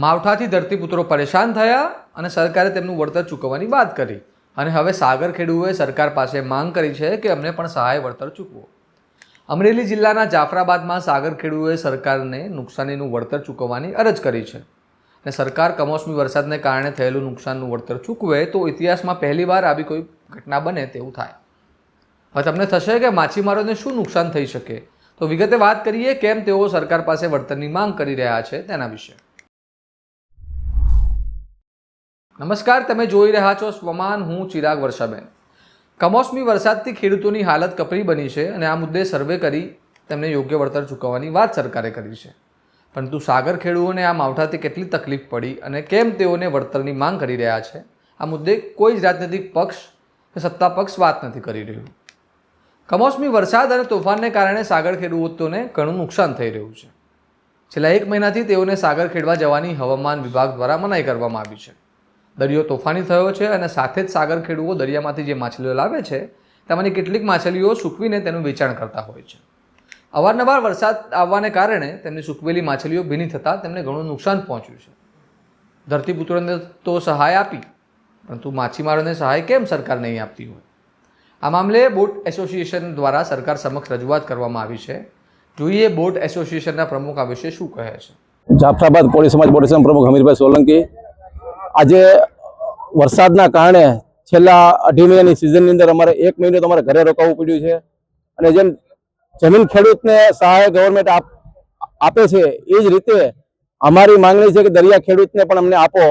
માવઠાથી ધરતીપુત્રો પરેશાન થયા અને સરકારે તેમનું વળતર ચૂકવવાની વાત કરી. અને હવે સાગર ખેડૂએ સરકાર પાસે માંગ કરી છે કે અમને પણ સહાય વળતર ચૂકવો. અમરેલી જિલ્લાના જાફરાબાદમાં સાગર ખેડૂએ સરકારને નુકસાનીનું વળતર ચૂકવવાની અરજ કરી છે. અને સરકાર કમોસમી વરસાદને કારણે થયેલું નુકસાનનું વળતર ચૂકવે તો ઇતિહાસમાં પહેલીવાર આવી કોઈ ઘટના બને તેવું થાય. હવે તમને થશે કે માછીમારોને શું નુકસાન થઈ શકે? તો વિગતે વાત કરીએ કેમ તેઓ સરકાર પાસે વળતરની માંગ કરી રહ્યા છે તેના વિશે. નમસ્કાર, તમે જોઈ રહ્યા છો સ્વમાન, હું ચિરાગ વર્ષાબેન. કમોસમી વરસાદથી ખેડૂતોની હાલત કપરી બની છે અને આ મુદ્દે સર્વે કરી તેમને યોગ્ય વળતર ચૂકવવાની વાત સરકારે કરી છે. પરંતુ સાગર ખેડૂતોને આ માવઠાથી કેટલી તકલીફ પડી અને કેમ તેઓને વળતરની માંગ કરી રહ્યા છે? આ મુદ્દે કોઈ જ રાજનૈતિક પક્ષ કે સત્તા પક્ષ વાત નથી કરી રહ્યું. કમોસમી વરસાદ અને તોફાનને કારણે સાગર ખેડૂતોને ઘણું નુકસાન થઈ રહ્યું છે. છેલ્લા એક મહિનાથી તેઓને સાગર ખેડવા જવાની હવામાન વિભાગ દ્વારા મનાઈ કરવામાં આવી છે. દરિયો તોફાની થયો છે અને સાથે જ સાગર ખેડૂતો દરિયામાંથી જે માછલીઓ લાવે છે તેમાંની કેટલીક માછલીઓ સૂકવીને તેનું વેચાણ કરતા હોય છે. અવારનવાર વરસાદ આવવાને કારણે તેમની સૂકવેલી માછલીઓ ભીની થતાં તેમને ઘણું નુકસાન પહોંચ્યું છે. ધરતીપુત્રોને તો સહાય આપી, પરંતુ માછીમારોને સહાય કેમ સરકાર નહીં આપતી હોય? આ મામલે બોટ એસોસિએશન દ્વારા સરકાર સમક્ષ રજૂઆત કરવામાં આવી છે. જોઈએ બોટ એસોસિએશનના પ્રમુખ આ વિશે શું કહે છે. જાફરાબાદ કોળી સમાજ બોટ પ્રમુખ હમીરભાઈ સોલંકી. આજે વરસાદના કારણે છેલ્લા અઢી મહિનાની સિઝનની અંદર અમારે એક મહિનો તમારે ઘરે રોકાવવું પડ્યું છે. અને જેમ જમીન ખેડૂતને સહાય ગવર્મેન્ટ આપ છે, એ જ રીતે અમારી માંગણી છે કે દરિયા ખેડૂતને પણ અમને આપો.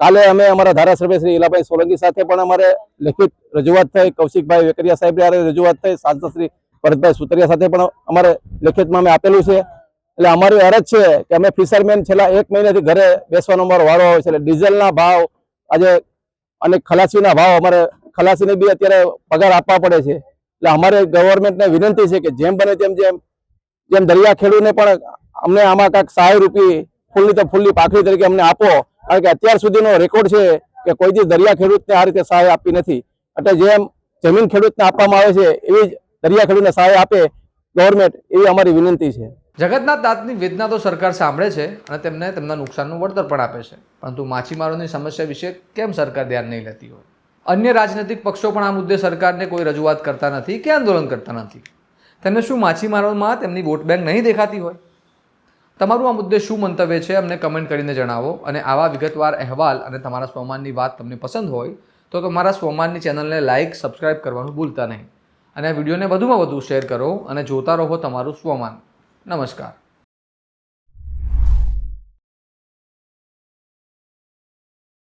કાલે અમે અમારા ધારાસભ્ય શ્રી ઇલાભાઈ સોલંકી સાથે પણ અમારે લેખિત રજૂઆત થઈ, કૌશિકભાઈ વેકરિયા સાહેબ રજૂઆત થઈ, સાંસદ શ્રી ભરતભાઈ સુતરિયા સાથે પણ અમારે લેખિતમાં અમે આપેલું છે. એટલે અમારી અરજ છે કે અમે ફિશરમેન છેલ્લા એક મહિનાથી ઘરે બેસવાનો અમારો વારો આવે છે. એટલે ડીઝલના ભાવ આજે અને ખલાસીના ભાવ અમારે, ખલાસીને બી અત્યારે પગાર આપવા પડે છે. એટલે અમારે ગવર્મેન્ટને વિનંતી છે કે જેમ બને તેમ જેમ જેમ દરિયા ખેડૂને પણ અમને આમાં કાંઈક સહાય રૂપી ફૂલની તો ફૂલની પાખડી તરીકે અમને આપો. કારણ કે અત્યાર સુધીનો રેકોર્ડ છે કે કોઈ દી દરિયા ખેડૂતને આ રીતે સહાય આપી નથી. એટલે જેમ જમીન ખેડૂતને આપવામાં આવે છે, એવી જ દરિયા ખેડૂતને સહાય આપે ગવર્મેન્ટ, એવી અમારી વિનંતી છે. જગતના તાતની વેદના તો સરકાર સાંભળે છે અને તેમને તેમના નુકસાનનું વળતર પણ આપે છે. પરંતુ માછીમારોની સમસ્યા વિશે કેમ સરકાર ધ્યાન નહીં લેતી હોય? અન્ય રાજનૈતિક પક્ષો પણ આ મુદ્દે સરકારને કોઈ રજૂઆત કરતા નથી કે આંદોલન કરતા નથી. તેમને શું માછીમારોમાં તેમની વોટ બેંક નહીં દેખાતી હોય? તમારું આ મુદ્દે શું મંતવ્ય છે અમને કમેન્ટ કરીને જણાવો અને આવા વિગતવાર અહેવાલ અને તમારા સ્વમાનની વાત તમને પસંદ હોય તો તમારા સ્વમાનની ચેનલને લાઇક, સબસ્ક્રાઇબ કરવાનું ભૂલતા નહીં. અને આ વિડીયોને વધુમાં વધુ શેર કરો અને જોતા રહો તમારું સ્વમાન. નમસ્કાર.